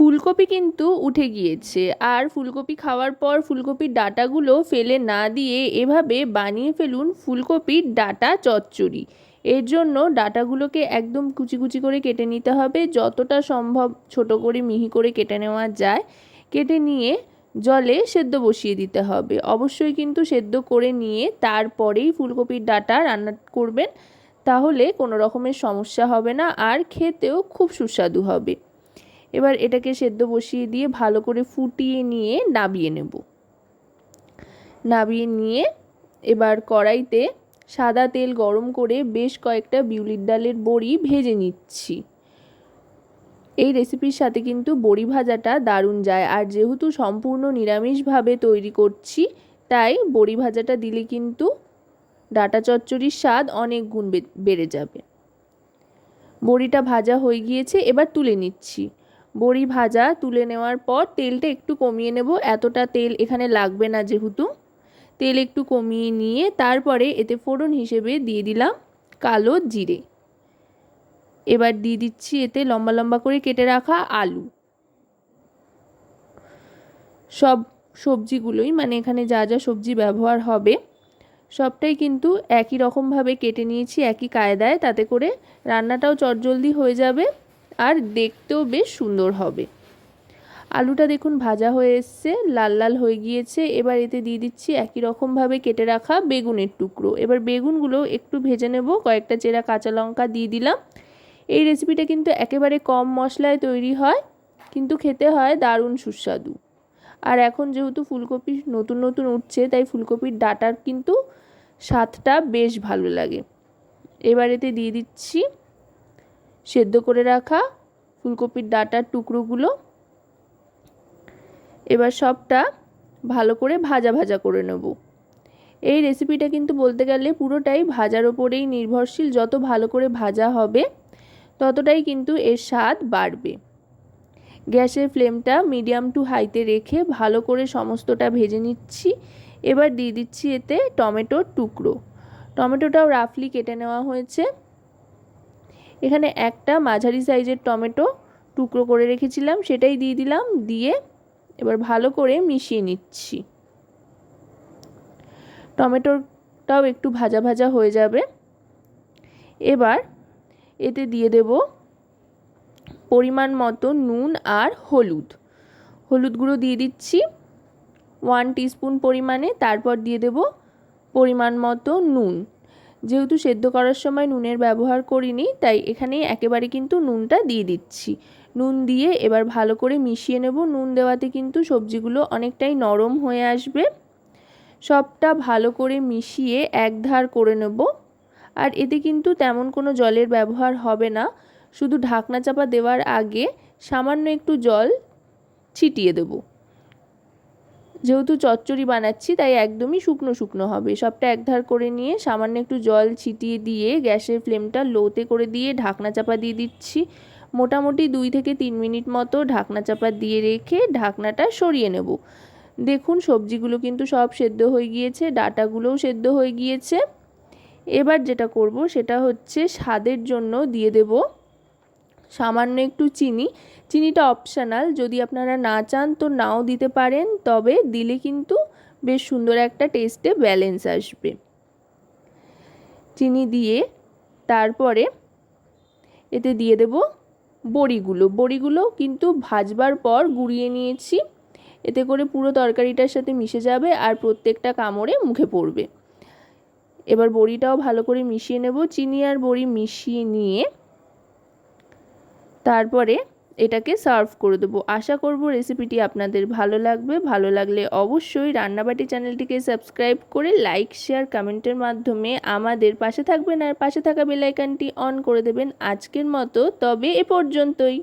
ফুলকপি কিন্তু উঠে গিয়েছে। আর ফুলকপি খাওয়ার পর ফুলকপির ডাটাগুলো ফেলে না দিয়ে এভাবে বানিয়ে ফেলুন ফুলকপির ডাটা চচ্চড়ি। এর জন্য ডাটাগুলোকে একদম কুচি কুচি করে কেটে নিতে হবে। যতটা সম্ভব ছোট করে মিহি করে কেটে নেওয়া যায়। কেটে নিয়ে জলে সেদ্ধ বসিয়ে দিতে হবে। অবশ্যই কিন্তু সেদ্ধ করে নিয়ে তারপরেই ফুলকপির ডাটা রান্না করবেন। তাহলে কোনো রকমের সমস্যা হবে না। আর খেতেও খুব সুস্বাদু হবে। এবার এটাকে সেদ্ধ বসিয়ে দিয়ে ভালো করে ফুটিয়ে নিয়ে নাবিয়ে নেব। নাবিয়ে নিয়ে এবার কড়াইতে সাদা তেল গরম করে বেশ কয়েকটা বিউলির ডালের বড়ি ভেজে নিচ্ছি। এই রেসিপির সাথে কিন্তু বড়ি ভাজাটা দারুণ যায় আর যেহেতু সম্পূর্ণ নিরামিষভাবে তৈরি করছি, তাই বড়ি ভাজাটা দিলে কিন্তু ডাটা চচ্চড়ির স্বাদ অনেক গুণ বেড়ে যাবে। বড়িটা ভাজা হয়ে গিয়েছে, এবার তুলে নিচ্ছি। বড়ি ভাজা তুলে নেওয়ার পর তেলটা একটু কমিয়ে নেব। এতটা তেল এখানে লাগবে না যেহেতু। তেল একটু কমিয়ে নিয়ে তারপরে এতে ফোড়ন হিসেবে দিয়ে দিলাম কালো জিরে। এবার দিয়ে দিচ্ছি এতে লম্বা লম্বা করে কেটে রাখা আলু। সব সবজিগুলোই মানে এখানে যা যা সবজি ব্যবহার হবে, সবটাই কিন্তু একই রকমভাবে কেটে নিয়েছি, একই কায়দায়, তাতে করে রান্নাটাও চটজলদি হয়ে যাবে। আর দেখতেও বেশ সুন্দর হবে। আলুটা দেখুন ভাজা হয়ে এসছে, লাল লাল হয়ে গিয়েছে। এবার এতে দিয়ে দিচ্ছি একই রকমভাবে কেটে রাখা বেগুনের টুকরো। এবার বেগুনগুলো একটু ভেজে নেব, কয়েকটা চেরা কাঁচা লঙ্কা দিয়ে দিলাম। এই রেসিপিটা কিন্তু একেবারে কম মশলায় তৈরি হয়, কিন্তু খেতে হয় দারুণ সুস্বাদু। আর এখন যেহেতু ফুলকপি নতুন নতুন উঠছে, তাই ফুলকপির ডাটার কিন্তু স্বাদটা বেশ ভালো লাগে। এবার এতে দিয়ে দিচ্ছি সেদ্ধ করে রাখা ফুলকপির ডাটার টুকরোগুলো। এবার সবটা ভালো করে ভাজা ভাজা করে নেব। এই রেসিপিটা কিন্তু বলতে গেলে পুরোটাই ভাজার ওপরেই নির্ভরশীল। যত ভালো করে ভাজা হবে, ততটাই কিন্তু এর স্বাদ বাড়বে। গ্যাসের ফ্লেমটা মিডিয়াম টু হাইতে রেখে ভালো করে সমস্তটা ভেজে নিচ্ছি। এবার দিয়ে দিচ্ছি এতে টমেটোর টুকরো। টমেটোটাও রাফলি কেটে নেওয়া হয়েছে। এখানে একটা মাঝারি সাইজের টমেটো টুকরো করে রেখেছিলাম, সেটাই দিয়ে দিলাম, দিয়ে এবার ভালো করে মিশিয়ে নিচ্ছি। টমেটোটাও একটু ভাজা ভাজা হয়ে যাবে। এবার এতে দিয়ে দেব পরিমাণ মতো নুন আর হলুদ। হলুদ গুঁড়ো দিয়ে দিচ্ছি ওয়ান টিস্পুন পরিমাণে, তারপর দিয়ে দেব পরিমাণ মতো নুন। যেহেতু সেদ্ধ করার সময় নুনের ব্যবহার করিনি, তাই এখানে একেবারে কিন্তু নুনটা দিয়ে দিচ্ছি। নুন দিয়ে এবার ভালো করে মিশিয়ে নেব। নুন দেওয়াতে কিন্তু সবজিগুলো অনেকটাই নরম হয়ে আসবে। সবটা ভালো করে মিশিয়ে এক ধার করে নেব। আর এতে কিন্তু তেমন কোনো জলের ব্যবহার হবে না। শুধু ঢাকনা চাপা দেওয়ার আগে সামান্য একটু জল ছিটিয়ে দেবো। যেহেতু চচ্চড়ি বানাচ্ছি, তাই একদমই শুকনো শুকনো হবে। সবটা একধার করে নিয়ে সামান্য একটু জল ছিটিয়ে দিয়ে গ্যাসের ফ্লেমটা লোতে করে দিয়ে ঢাকনা চাপা দিয়ে দিচ্ছি। মোটামুটি দুই থেকে তিন মিনিট মতো ঢাকনা চাপা দিয়ে রেখে ঢাকনাটা সরিয়ে নেব। দেখুন, সবজিগুলো কিন্তু সব সেদ্ধ হয়ে গিয়েছে, ডাটাগুলোও সেদ্ধ হয়ে গিয়েছে। এবার যেটা করব, সেটা হচ্ছে স্বাদের জন্য দিয়ে দেব সামান্য একটু চিনি। চিনিটা অপশানাল যদি আপনারা না চান তো নাও দিতে পারেন, তবে দিলে কিন্তু বেশ সুন্দর একটা টেস্টে ব্যালেন্স আসবে। চিনি দিয়ে তারপরে এতে দিয়ে দেব বড়িগুলো। বড়িগুলো কিন্তু ভাজবার পর গুঁড়িয়ে নিয়েছি। এতে করে পুরো তরকারিটার সাথে মিশে যাবে আর প্রত্যেকটা কামড়ে মুখে পড়বে। এবার বড়িটাও ভালো করে মিশিয়ে নেব। চিনি আর বড়ি মিশিয়ে নিয়ে তারপরে এটাকে সার্ভ করে দেবো। আশা করব রেসিপিটি আপনাদের ভালো লাগবে। ভালো লাগলে অবশ্যই রান্নাবাটি চ্যানেলটিকে সাবস্ক্রাইব করে লাইক, শেয়ার, কমেন্টের মাধ্যমে আমাদের পাশে থাকবেন আর পাশে থাকা বেলাইকানটি অন করে দেবেন আজকের মতো। তবে এ পর্যন্তই।